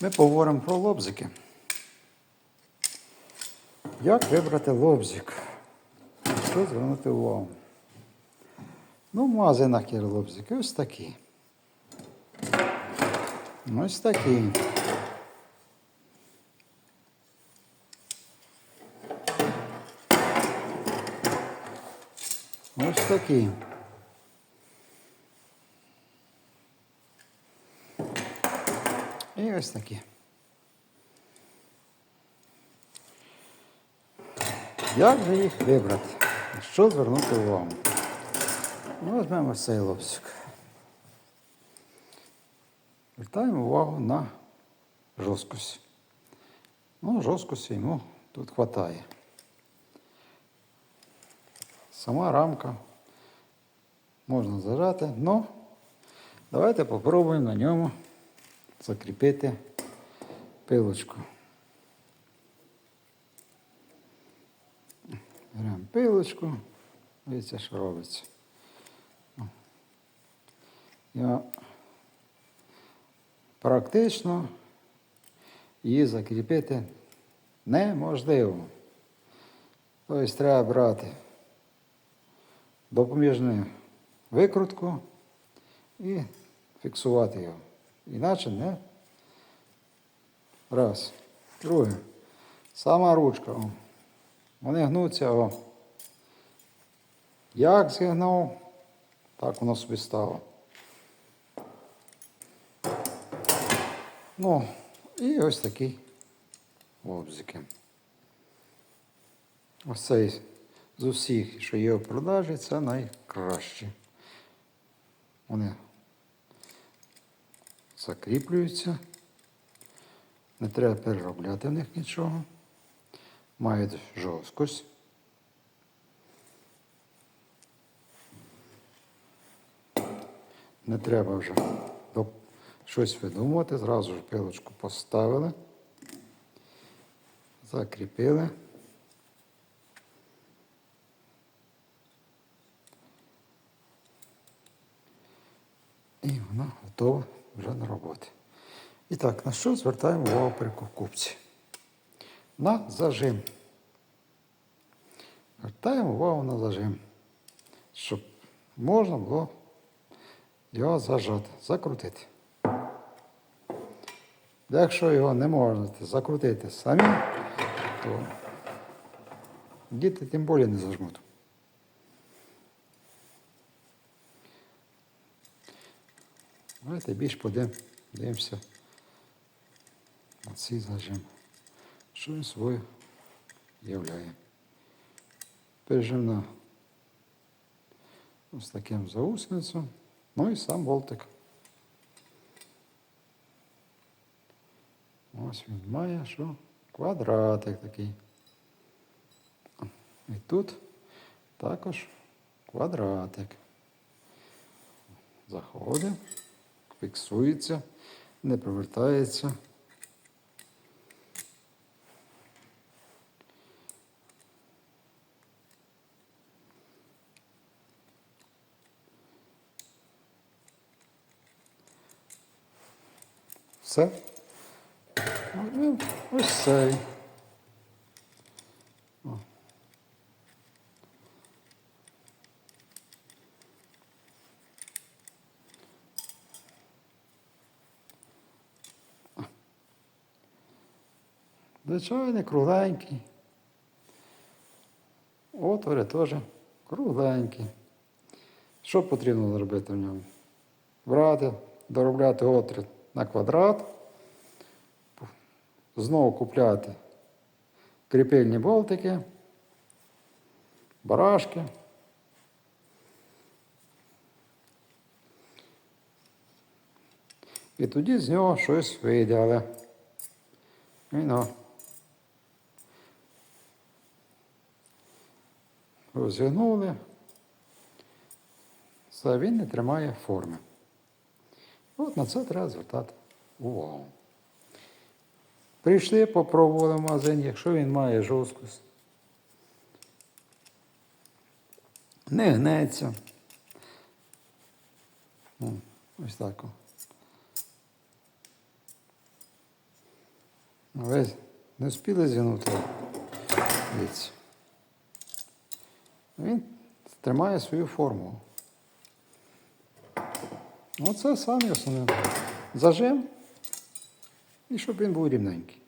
Ми поговоримо про лобзики. Як вибрати лобзик? Що звернути увагу? Ну, в магазинах є лобзики ось такі. Ось такі. Ось такі. І ось такі. Як же їх вибрати? Що звернути увагу? Ну, Візьмемо цей лобзик. Звертаємо увагу на жорсткость. Ну, жорсткості йому тут вистачає. Сама рамка можна зажати, але давайте попробуємо на ньому закріпити пилочку. Беремо пилочку, дивіться, що робиться. Я практично її закріпити неможливо. Тобто треба брати допоміжну викрутку і фіксувати його. Іначе не. Раз. Друге. Сама ручка. О. Вони гнуться. О. Як зігнув, так воно собі стало. Ну, і ось такі лобзики. Ось цей з усіх, що є в продажі, це найкраще. Вони закріплюються. Не треба переробляти в них нічого. Мають жорсткость. Не треба вже щось видумувати, зразу ж пилочку поставили, закріпили. І вона готова вже на роботі. І так, на що звертаємо увагу при покупці? На зажим. Звертаємо увагу на зажим, щоб можна було його зажати, закрутити. Якщо його не можна закрутити самі, то діти тим більше не зажмуть. Давайте більш подивимося на цей зажим. Що він собою являє? Пережимна ось таким заусеницем, ну і сам болтик. Ось він має що? Квадратик такий. І тут також квадратик. Заходить, фіксується, не повертається. Все. Ну, ось цей. Звичайний, кругленький. Отвори теж кругленькі. Що потрібно зробити в ньому? Брати, доробляти отвір на квадрат, знову купляти кріпильні болтики, барашки. І тоді з нього щось вийде, але він розігнули, все, він не тримає форми. От на це треба звертати увагу. Прийшли, попробували в магазині, якщо він має жорсткость. Не гнеться. Ось так. Ви не встигли зігнути. Дивіться. Він тримає свою форму. Оце саме основне. Зажим. І щоб він був рівненький.